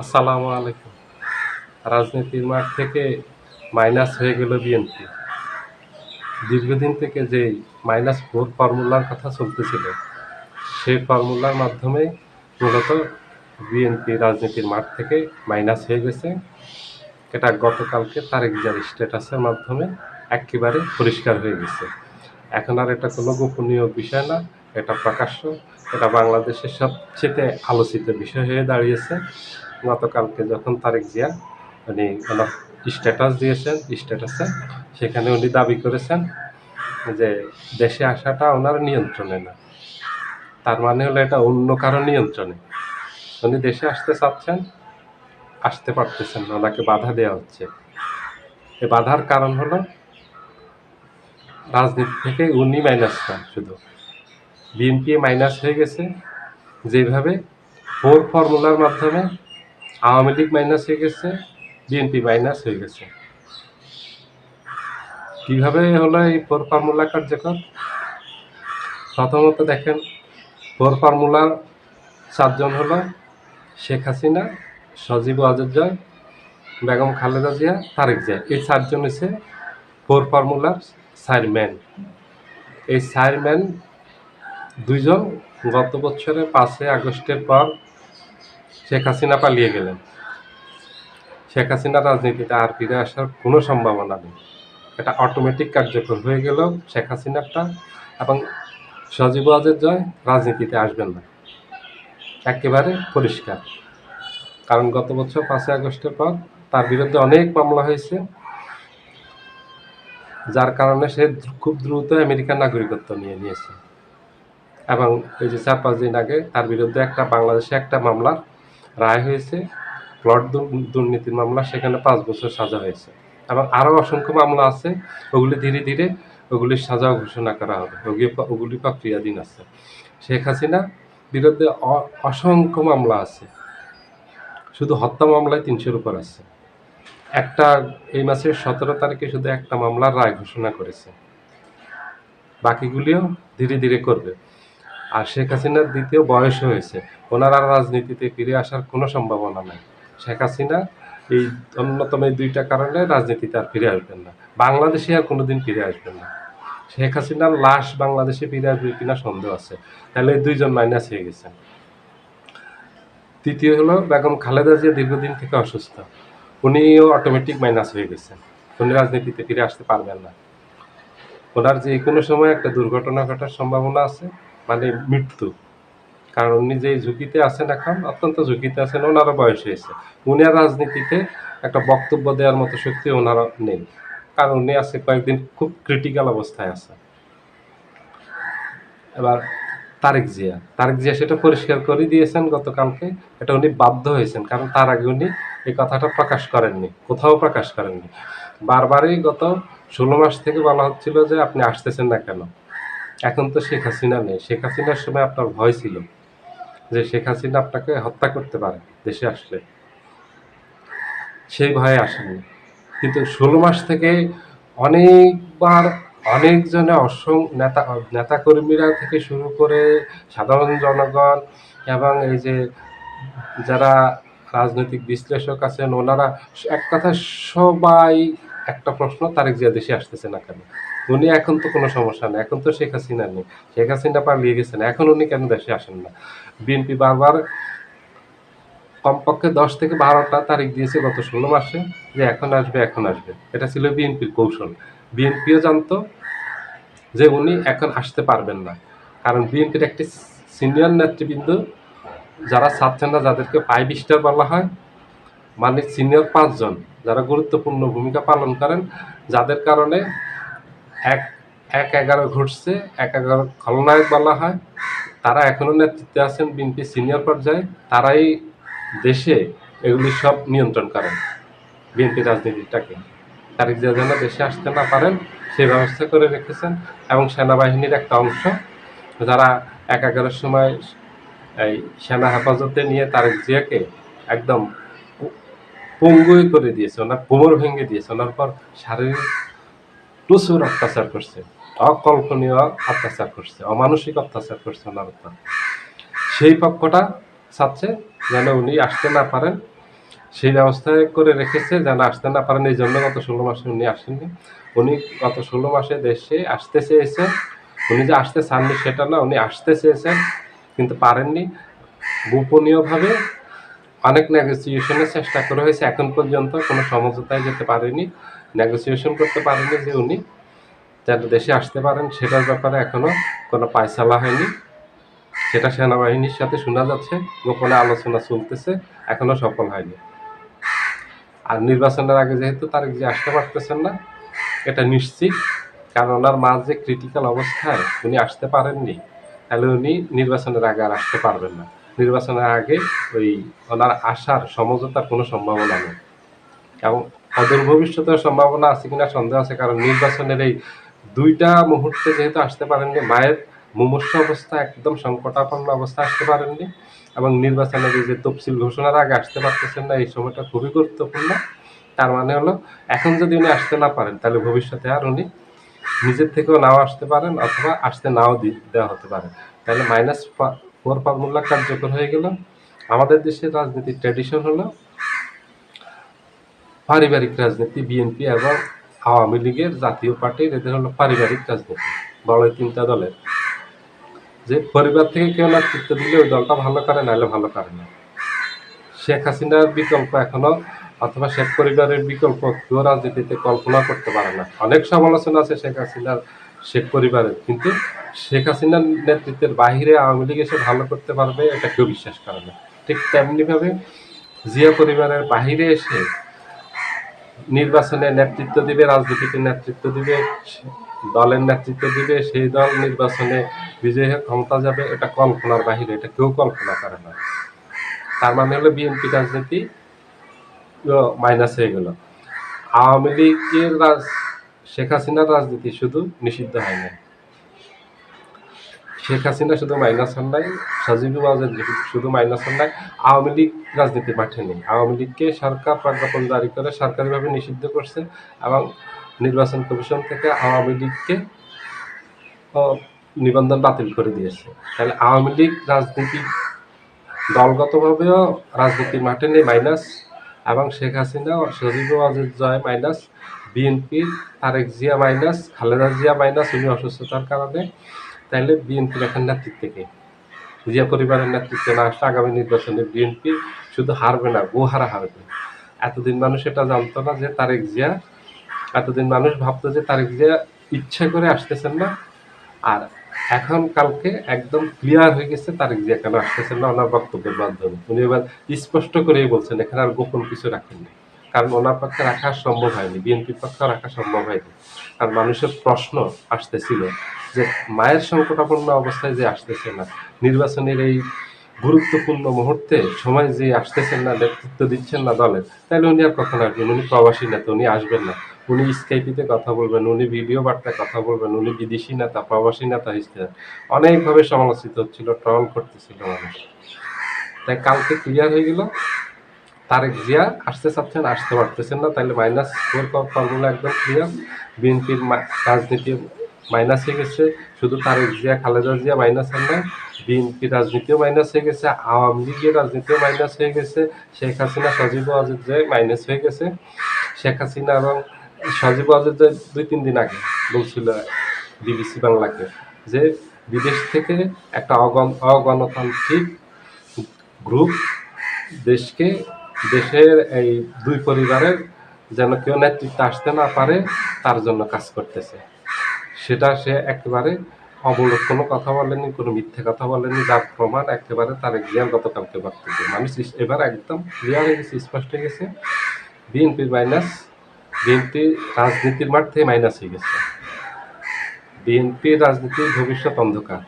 আসসালামু আলাইকুম। রাজনীতির মাঠ থেকে মাইনাস হয়ে গেল বিএনপি। দীর্ঘদিন থেকে যে মাইনাস ফোর ফর্মুলার কথা চলতেছিল সেই ফর্মুলার মাধ্যমে মূলত বিএনপি রাজনীতির মাঠ থেকে মাইনাস হয়ে গেছে। এটা গতকালকে তারেক জিয়ার স্ট্যাটাসের মাধ্যমে একেবারে পরিষ্কার হয়ে গেছে। এখন আর এটা কোনো গোপনীয় বিষয় না, এটা প্রকাশ্য। এটা বাংলাদেশের সবচেয়ে আলোচিত বিষয় হয়ে দাঁড়িয়েছে। গতকালকে যখন তারেক জিয়া উনি স্ট্যাটাস দিয়েছেন স্ট্যাটাসে সেখানে উনি দাবি করেছেন যে দেশে আসাটা ওনার নিয়ন্ত্রণে না। তার মানে হলো এটা অন্য কারও নিয়ন্ত্রণে। উনি দেশে আসতে চাচ্ছেন, আসতে পারতেছেন ওনাকে বাধা দেওয়া হচ্ছে। এ বাধার কারণ হলো রাজনীতি থেকে উনি মাইনাস না শুধু। বিএনপি মাইনাস হয়ে গেছে। যেভাবে ফোর ফর্মুলার মাধ্যমে আওয়ামী লীগ মাইনাস হয়ে গেছে, বিএনপি মাইনাস হয়ে গেছে। কীভাবে হলো এই ফোর ফর্মুলা কার্যকর? প্রথমত দেখেন ফোর ফর্মুলার চারজন হলো, শেখ হাসিনা, সজীব অযোধ্যায় বেগম খালেদা জিয়া, তারেক জিয়া। এই চারজন হচ্ছে ফোর ফর্মুলার চারম্যান। এই চারম্যান দুইজন গত বছরের পাঁচই আগস্টের পর শেখ হাসিনা পালিয়ে গেলেন। শেখ হাসিনা রাজনীতিতে আর ফিরে আসার কোনো সম্ভাবনা নেই। এটা অটোমেটিক কার্যকর হয়ে গেল শেখ হাসিনারটা এবং সজীব ওয়াজের জয় রাজনীতিতে আসবেন না। একেবারে পরিষ্কার। কারণ গত বছর পাঁচই আগস্টের পর তার বিরুদ্ধে অনেক মামলা হয়েছে, যার কারণে সে খুব দ্রুত আমেরিকার নাগরিকত্ব নিয়ে নিয়েছে। এবং এই যে চার পাঁচ দিন আগে তার বিরুদ্ধে একটা বাংলাদেশে একটা মামলার রায় হয়েছে, প্লট দুর্নীতির মামলা, সেখানে পাঁচ বছর সাজা হয়েছে। এবং আরও অসংখ্য মামলা আছে, ওগুলি ধীরে ধীরে ওগুলির সাজাও ঘোষণা করা হবে। ওগুলি প্রক্রিয়াধীন আছে। শেখ হাসিনা বিরুদ্ধে অসংখ্য মামলা আছে। শুধু হত্যা মামলায় তিনশোর উপর আছে। একটা এই মাসের সতেরো তারিখে শুধু একটা মামলার রায় ঘোষণা করেছে। বাকিগুলিও ধীরে ধীরে করবে। আর শেখ হাসিনার দ্বিতীয় বয়স হয়েছে। ওনার আর রাজনীতিতে ফিরে আসার কোনো সম্ভাবনা নাই। শেখ হাসিনা এই অন্যতম এই দুইটা কারণে রাজনীতিতে আর ফিরে আসবেন না। বাংলাদেশে আর কোনোদিন ফিরে আসবেন না। শেখ হাসিনার লাশ বাংলাদেশে ফিরে আসবে কিনা সন্দেহ আছে। তাহলে দুইজন মাইনাস হয়ে গেছেন তৃতীয় হলো বেগম খালেদা জিয়া দীর্ঘদিন থেকে অসুস্থ। উনিও অটোমেটিক মাইনাস হয়ে গেছেন উনি রাজনীতিতে ফিরে আসতে পারবেন না। ওনার যে কোনো সময় একটা দুর্ঘটনা ঘটার সম্ভাবনা আছে মানে মৃত্যু। কারণ উনি যে ঝুঁকিতে আছেন এখন, অত্যন্ত ঝুঁকিতে আছেন, ওনারও বয়স হয়েছে। উনি আর রাজনীতিতে একটা বক্তব্য দেওয়ার মতো শক্তি ওনার নেই। কারণ উনি আছে কয়েকদিন খুব ক্রিটিক্যাল অবস্থায় আছে এবার তারেক জিয়া তারেক জিয়া সেটা পরিষ্কার করে দিয়েছেন গতকালকে, এটা উনি বাধ্য হয়েছেন, কারণ তার আগে উনি এই কথাটা প্রকাশ করেননি, কোথাও প্রকাশ করেননি। বারবারই গত ষোলো মাস থেকে বলা হচ্ছিল যে আপনি আসতেছেন না কেন? এখন তো শেখ হাসিনা নেই। শেখ হাসিনার সময় আপনার ভয় ছিল। যে শেখ হাসিনা আপনাকে হত্যা করতে পারে, দেশে আসলে। সেই ভয়ে আসেনি। কিন্তু ষোলো মাস থেকে অনেকবার অনেকজনে অসং, নেতা, নেতাকর্মীরা থেকে শুরু করে সাধারণ জনগণ এবং এই যে যারা রাজনৈতিক বিশ্লেষক আছেন, ওনারা এক কথা সবাই একটা প্রশ্ন, তারেক জিয়া দেশে আসতেছে না কেন? উনি এখন তো কোনো সমস্যা নেই, এখন তো শেখ হাসিনা নেই। শেখ হাসিনা পালিয়ে গেছেন, এখন উনি কেন দেশে আসেন না? বিএনপি বারবার কমপক্ষে দশ থেকে বারোটা তারিখ দিয়েছে গত ষোলো মাসে, যে এখন আসবে এখন আসবে। এটা ছিল বিএনপির কৌশল। বিএনপিও জানতো যে উনি এখন আসতে পারবেন না। কারণ বিএনপির একটি সিনিয়র নেতৃবৃন্দ, যারা ছাড়ছেন না, যাদেরকে ফাইভ স্টার বলা হয় মানে সিনিয়র পাঁচজন, যারা গুরুত্বপূর্ণ ভূমিকা পালন করেন, যাদের কারণে এক এক এগারো ঘটছে, এক এগারো খলনায়ক বলা হয়। তারা এখনও নেতৃত্বে আছেন বিএনপি সিনিয়র পর্যায়ে। তারাই দেশে এগুলি সব নিয়ন্ত্রণ করেন বিএনপি রাজনীতিটাকে। তারিখ জিয়া যেন দেশে আসতে না পারেন, সেই ব্যবস্থা করে রেখেছেন এবং সেনাবাহিনীর একটা অংশ। যারা এক এগারোর সময় এই সেনা হেফাজতে নিয়ে তারেক জিয়াকে একদম পঙ্গুই করে দিয়েছে, ওনার কোমর ভেঙে দিয়েছে, ওনার পর শারীরিক প্রচুর অত্যাচার করছে, অকল্পনীয় অত্যাচার করছে, অমানসিক অত্যাচার করছে ওনার উপর সেই পক্ষটা চাচ্ছে যেন উনি আসতে না পারেন, সেই ব্যবস্থা করে রেখেছে যেন আসতে না পারেন। এই জন্য গত ষোলো মাসে উনি আসেননি। উনি গত ষোলো মাসে দেশে আসতে চেয়েছেন। উনি যে আসতে চাননি সেটা না, উনি আসতে চেয়েছেন, কিন্তু পারেননি। গোপনীয়ভাবে অনেক নেগোসিয়েশনের চেষ্টা করা হয়েছে। এখন পর্যন্ত কোনো সমঝোতায় যেতে পারেনি। নেগোসিয়েশন করতে পারেনি যে উনি। যেন দেশে আসতে পারেন, সেটার ব্যাপারে এখনও কোনো পায়সালা হয়নি। সেটা সেনাবাহিনীর সাথে শোনা যাচ্ছে, গোপনে আলোচনা চলতেছে, এখনও সফল হয়নি। আর নির্বাচনের আগে যেহেতু তারেক যে আসতে পারতেছেন না, এটা নিশ্চিত, কারণ ওনার মা যে ক্রিটিক্যাল অবস্থায় উনি আসতে পারেননি, তাহলে উনি নির্বাচনের আগে আর আসতে পারবেন না। নির্বাচনের আগে ওই ওনার আসার সমঝোতার কোনো সম্ভাবনা নেই। এবং অদূর ভবিষ্যতের সম্ভাবনা আছে কিনা সন্দেহ আছে, কারণ নির্বাচনের এই দুইটা মুহূর্তে যেহেতু আসতে পারেননি, মায়ের মুমূর্ষ অবস্থা একদম সংকটাপন্ন অবস্থা আসতে পারেননি এবং নির্বাচনের যে তফসিল ঘোষণার আগে আসতে পারতেছেন না, এই সময়টা খুবই গুরুত্বপূর্ণ। তার মানে হলো, এখন যদি উনি আসতে না পারেন, তাহলে ভবিষ্যতে আর উনি নিজের থেকেও নাও আসতে পারেন অথবা আসতে নাও দেওয়া হতে পারে। তাহলে মাইনাস ফোর ফর্মুলা কার্যকর হয়ে গেল। আমাদের দেশের রাজনীতির ট্র্যাডিশন হলো পারিবারিক রাজনীতি, বিএনপি এবং আওয়ামী লীগের জাতীয় পার্টির এদের হলো পারিবারিক রাজনীতি বড় তিনটা দলের। যে পরিবার থেকে কেউ নেতৃত্ব দিলে ওই দলটা ভালো করে নাহলে ভালো করে না। শেখ হাসিনার বিকল্প এখনও, অথবা শেখ পরিবারের বিকল্প কেউ রাজনীতিতে কল্পনা করতে পারে না। অনেক সমালোচনা আছে শেখ হাসিনার, শেখ পরিবারের, কিন্তু শেখ হাসিনার নেতৃত্বের বাহিরে আওয়ামী লীগ এসে ভালো করতে পারবে, এটা কেউ বিশ্বাস করে না। ঠিক তেমনিভাবে জিয়া পরিবারের বাহিরে এসে নির্বাচনে নেতৃত্ব দিবে, রাজনীতিতে নেতৃত্ব দিবে, দলের নেতৃত্ব দিবে, সেই দল নির্বাচনে বিজয়ী ক্ষমতা যাবে, এটা কল্পনার বাহিরে, এটা কেউ কল্পনা করে না। তার মানে হলো বিএনপি রাজনীতি মাইনাস হয়ে গেল। আওয়ামী লীগের শেখ হাসিনার রাজনীতি শুধু নিষিদ্ধ হয় না শেখ হাসিনা শুধু মাইনাস হন নাই, সজীবী ওয়াজেদ শুধু মাইনাস হন নাই, আওয়ামী লীগ রাজনীতি মাঠে নেই। আওয়ামী লীগকে সরকার প্রজ্ঞাপন জারি করে সরকারিভাবে নিষিদ্ধ করছে এবং নির্বাচন কমিশন থেকে আওয়ামী লীগকে নিবন্ধন বাতিল করে দিয়েছে। তাহলে আওয়ামী লীগ রাজনীতি দলগতভাবেও রাজনীতির মাঠে নেই, মাইনাস, এবং শেখ হাসিনা ও সজীব ওয়াজেদ জয় মাইনাস, বিএনপির তারেক জিয়া মাইনাস, খালেদা জিয়া মাইনাস, উনি অসুস্থতার কারণে তাইলে বিএনপির এখন নেতৃত্বে কে? জিয়া পরিবারের নেতৃত্বে না আসলে আগামী নির্বাচনে বিএনপি শুধু হারবে না, গোহারা হারবে। এতদিন মানুষ এটা জানতো না যে তারেক জিয়া, এতদিন মানুষ ভাবতো যে তারেক জিয়া ইচ্ছা করে আসতেছেন না। আর এখন কালকে একদম ক্লিয়ার হয়ে গেছে তারেক জিয়া কেন আসতেছেন না ওনার বক্তব্যের মাধ্যমে। উনি এবার স্পষ্ট করেই বলছেন, এখানে আর গোপন কিছু রাখেননি কারণ ওনার পক্ষে রাখা সম্ভব হয়নি, বিএনপির পক্ষে রাখা সম্ভব হয়নি। আর মানুষের প্রশ্ন আসতেছিল যে মায়ের সংকটাপন্ন অবস্থায় যে আসতেছে না, নির্বাচনের এই গুরুত্বপূর্ণ মুহূর্তে সময় যে আসতেছেন না, নেতৃত্ব দিচ্ছেন না দলের তাহলে উনি আর কখন আসবেন? উনি প্রবাসী নেতা, উনি আসবেন না। উনি স্কাইপিতে কথা বলবেন, উনি ভিডিও বার্তায় কথা বলবেন, উনি বিদেশি নেতা, প্রবাসী নেতা হিসেবে অনেকভাবে সমালোচিত হচ্ছিল, ট্রল করতেছিল মানুষ। তাই কালকে ক্লিয়ার হয়ে গেল, তারেক জিয়া আসতে চাচ্ছেন, আসতে পারতেছেন না তাহলে মাইনাস ফোর ফর্মুলা একদম ক্লিয়ার বিএনপির রাজনীতি মাইনাস হয়ে গেছে। শুধু তারেক জিয়া, খালেদা জিয়া মাইনাস হন না বিএনপির রাজনীতিও মাইনাস হয়ে গেছে, আওয়ামী লীগের রাজনীতিও মাইনাস হয়ে গেছে, শেখ হাসিনা, সজীব জয় মাইনাস হয়ে গেছে। শেখ হাসিনা এবং সজীব জয় দুই তিন দিন আগে বলছিল বিবিসি বাংলাকে যে বিদেশ থেকে একটা অগণ, অগণতান্ত্রিক গ্রুপ দেশকে, দেশের এই দুই পরিবারের যেন কেউ নেতৃত্বে আসতে না পারে, তার জন্য কাজ করতেছে। সেটা সে একেবারে অবলোক কোনো কথা বলেনি, কোনো মিথ্যে কথা বলেনি, যার প্রমাণ একেবারে তার জ্ঞান গতকালকে বক্তব্য মানুষ এবার একদম ক্লিয়ার হয়ে গেছে, স্পষ্ট হয়ে গেছে বিএনপির মাইনাস বিএনপি রাজনীতির মাঠ থেকে মাইনাস হয়ে গেছে। বিএনপির রাজনীতির ভবিষ্যৎ অন্ধকার।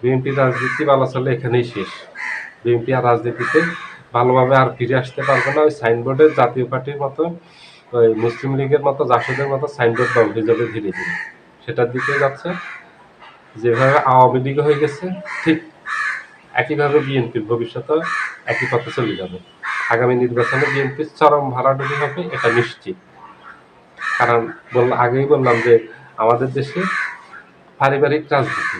বিএনপির রাজনীতি ভালো চলে এখানেই শেষ। বিএনপি আর রাজনীতিতে ভালোভাবে আর ফিরে আসতে পারবে না। ওই সাইনবোর্ডের জাতীয় পার্টির মতো, ওই মুসলিম লীগের মতো, জাসদের মতো সাইনবোর্ড হয়ে যাবে ধীরে ধীরে। সেটার দিকে যাচ্ছে। যেভাবে আওয়ামী লীগ হয়ে গেছে, ঠিক একইভাবে বিএনপির ভবিষ্যতে একই পথে চলে যাবে। আগামী নির্বাচনে বিএনপির চরম ভাড়াডুবি হবে, এটা নিশ্চিত। কারণ বল, আগেই বললাম যে আমাদের দেশে পারিবারিক রাজনীতি,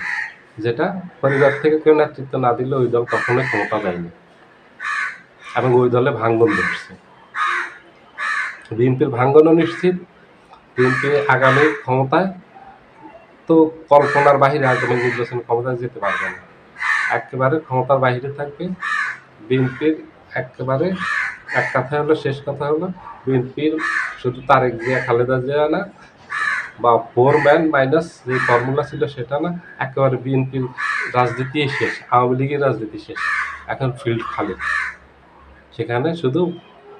যেটা পরিবার থেকে কেউ নেতৃত্ব না দিলে ওই দল কখনোই ক্ষমতা যায়নি এবং ওই দলে ভাঙ্গন ধরছে। বিএনপির ভাঙ্গনও নিশ্চিত। বিএনপি আগামী ক্ষমতায় তো কল্পনার বাহিরে আগামী নির্বাচন ক্ষমতায় যেতে পারবে না। একেবারে ক্ষমতার বাহিরে থাকবে। বিএনপির একেবারে এক কথা হলো, শেষ কথা হলো, বিএনপির শুধু তারেক জিয়া, খালেদা জিয়া না, বা ফোর ম্যান মাইনাস যে ফর্মুলা ছিল সেটা না, একেবারে বিএনপির রাজনীতি শেষ, আওয়ামী লীগের রাজনীতি শেষ, এখন ফিল্ড খালি। সেখানে শুধু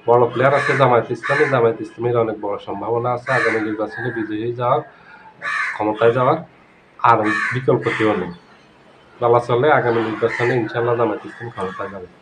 বড় প্লেয়ার আছে জামায়াত ইসলামী, জামায়াত ইসলামের অনেক বড় সম্ভাবনা আছে। আগামী নির্বাচনে বিজয়ী যাওয়ার ক্ষমতায় যাওয়ার আর বিকল্প কেউ নেই। বলা চলে আগামী নির্বাচনে ইনশাল্লাহ জামায়াত ইসলাম ক্ষমতায় যাবে।